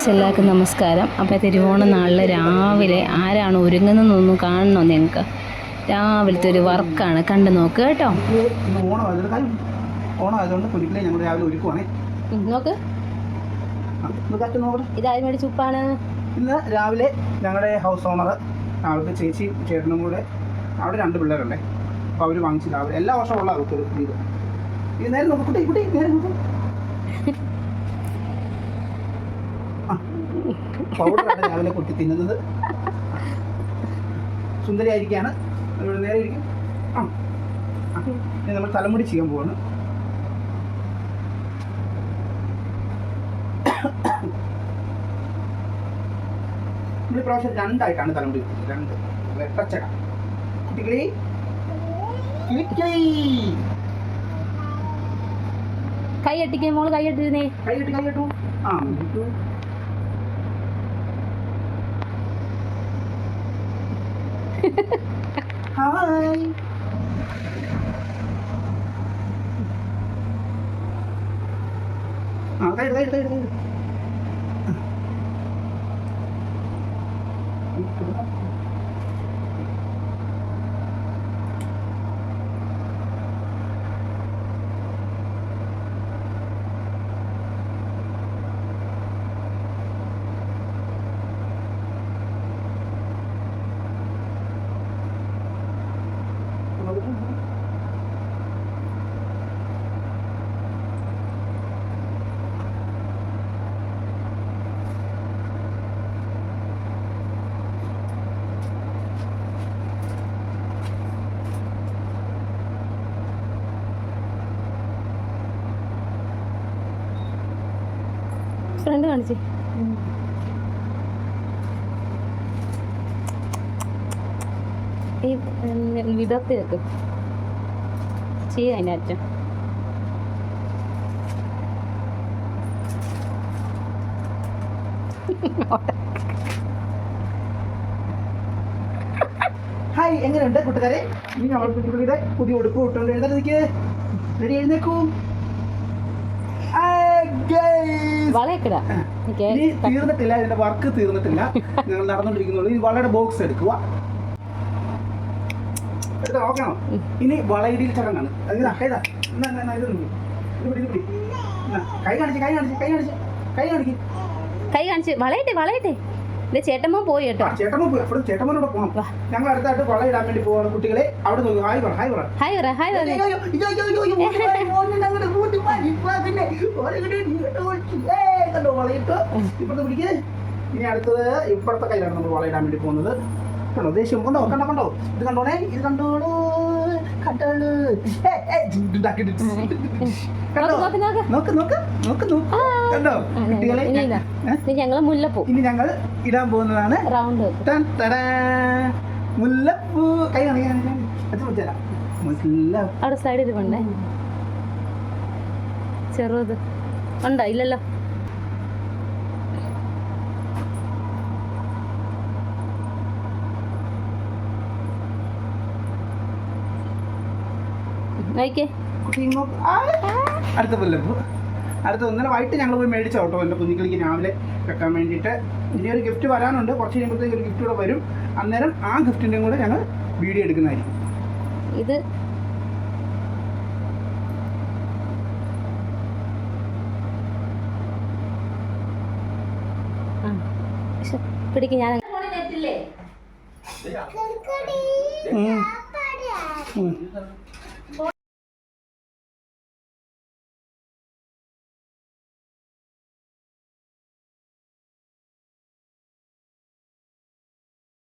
എല്ലാവർക്കും നമസ്കാരം. അപ്പോൾ തിരുവോണ നാളിൽ രാവിലെ ആരാണ് ഒരുങ്ങുന്നതെന്നൊന്ന് കാണണോ നിങ്ങൾക്ക്? രാവിലത്തെ ഒരു വർക്കാണ്. കണ്ടു നോക്ക് കേട്ടോ. നോക്ക്. നോക്കട്ടെ ഇതാരും മേടിച്ച ഉപ്പാണ് ഇന്ന് രാവിലെ ഞങ്ങളുടെ ഹൗസ് ഓണർ അവർക്ക് ചേച്ചി ചേട്ടനും കൂടെ അവിടെ രണ്ട് പിള്ളേരുണ്ടേ. അപ്പോൾ അവർ വാങ്ങിച്ചു രാവിലെ എല്ലാ വർഷവും ഉള്ള അവർക്ക് ഒരു ഇത് നേരെ നോക്ക്. കുട്ടി കുട്ടി നേരെ നോക്ക്. പൗഡറാണ് രാവിലെ കുട്ടി തിന്നുന്നത്. സുന്ദരിയായിരിക്കാണ്. അതുകൊണ്ട് നേരെ ഇരിക്കും. ആ. ഇനി നമ്മൾ തലമുടി ചെയ്യാൻ പോവാണ്. നമ്മൾ പ്രാവശ്യം രണ്ടായിട്ടാണ് തലമുടി രണ്ട്. വെട്ടച്ചട കുട്ടികളെ. കൈ അട്ടിക്ക് മോൾ കൈ അട്ടിരുന്നേ കൈ കെട്ടി കൈ കെട്ടു. ആ ഇട്ടു. ഹായ് ആ കൈ കൈ കൈ കൈ ഫ്രണ്ട് കാണിച്ചേ. ഈ വിധത്തിൽ വെക്ക് ചെയ്യാം അതിന്റെ അറ്റം. ഹായ് എങ്ങനെയുണ്ട് കൂട്ടുകാരെ? ഇനി നമ്മൾ പുതിയ ഉടുപ്പ് ഇട്ടുകൊണ്ട് എഴുന്നേക്ക് റെഡി എഴുന്നേക്കൂ ആ, ഇനി തീർന്നിട്ടില്ല ഇതിന്റെ വർക്ക് തീർന്നിട്ടില്ല. ഞങ്ങൾ നടന്നുകൊണ്ടിരിക്കുന്നുള്ളൂ ഇനി വളയുടെ ബോക്സ് എടുക്കുക. എടുത്ത് നോക്കണം ഇനി വളയിടിയിൽ ചടങ്ങാണ്. ഇത് കൈ കാണിച്ച് കൈ കാണിച്ച് കൈ കാണിച്ച് കൈ കാണിക്ക്. കൈ കാണിച്ച്. വളയട്ടെ വളയട്ടെ ഇത് ചേട്ടമ്മ പോയി കേട്ടോ. ചേട്ടമ്മ പോയി. എപ്പോഴും ചേട്ടമ്മനോട് പോകണം ഞങ്ങൾ അടുത്തായിട്ട് ഇടാൻ വേണ്ടി പോവാണ് കുട്ടികളെ. അവിടെ നോക്കി ഹായ് പറ ഹായ് പറ. ഹായ് പറ ഹായ് പറ. ഇപ്പുറത്ത് പിടിക്ക്. ഇനി അടുത്തത് ഇപ്പുറത്തെ കയ്യിലാണ് നമ്മൾ വളയിടാൻ വേണ്ടി പോകുന്നത്. കണ്ടോ ദേഷ്യം. കണ്ടോ കണ്ടോ കണ്ടോ. ഇത് കണ്ടോണേ? ഇത് കണ്ടോളൂ ഇതാ. ഞങ്ങൾ മുല്ലപ്പൂ. ഇനി ഞങ്ങൾ ഇടാൻ പോകുന്നതാണ് റൗണ്ട് മുല്ലപ്പൂ. കൈ അവിടെ സൈഡിൽ കൊണ്ടേ. ചെറുത്. ഉണ്ടോ? ഇല്ലല്ലോ നോക്കിയേ കുട്ടി ഇങ്ങോട്ട് ആ. അടുത്ത മുല്ലപ്പൂ അടുത്ത ഇന്നലെ വൈകിട്ട് ഞങ്ങൾ പോയി മേടിച്ച ഓട്ടോ എന്റെ കുഞ്ഞുങ്ങൾക്ക് രാവിലെ വെക്കാൻ വേണ്ടിയിട്ട്. ഇനി ഒരു ഗിഫ്റ്റ് വരാനുണ്ട്. കുറച്ച് കഴിയുമ്പോഴത്തേക്ക് ഒരു ഗിഫ്റ്റ് കൂടെ വരും. അന്നേരം ആ ഗിഫ്റ്റിന്റെയും കൂടെ ഞങ്ങൾ വീഡിയോ എടുക്കുന്നതായിരിക്കും. ഇത്. പിടിക്കും ഞാൻ. ഉം.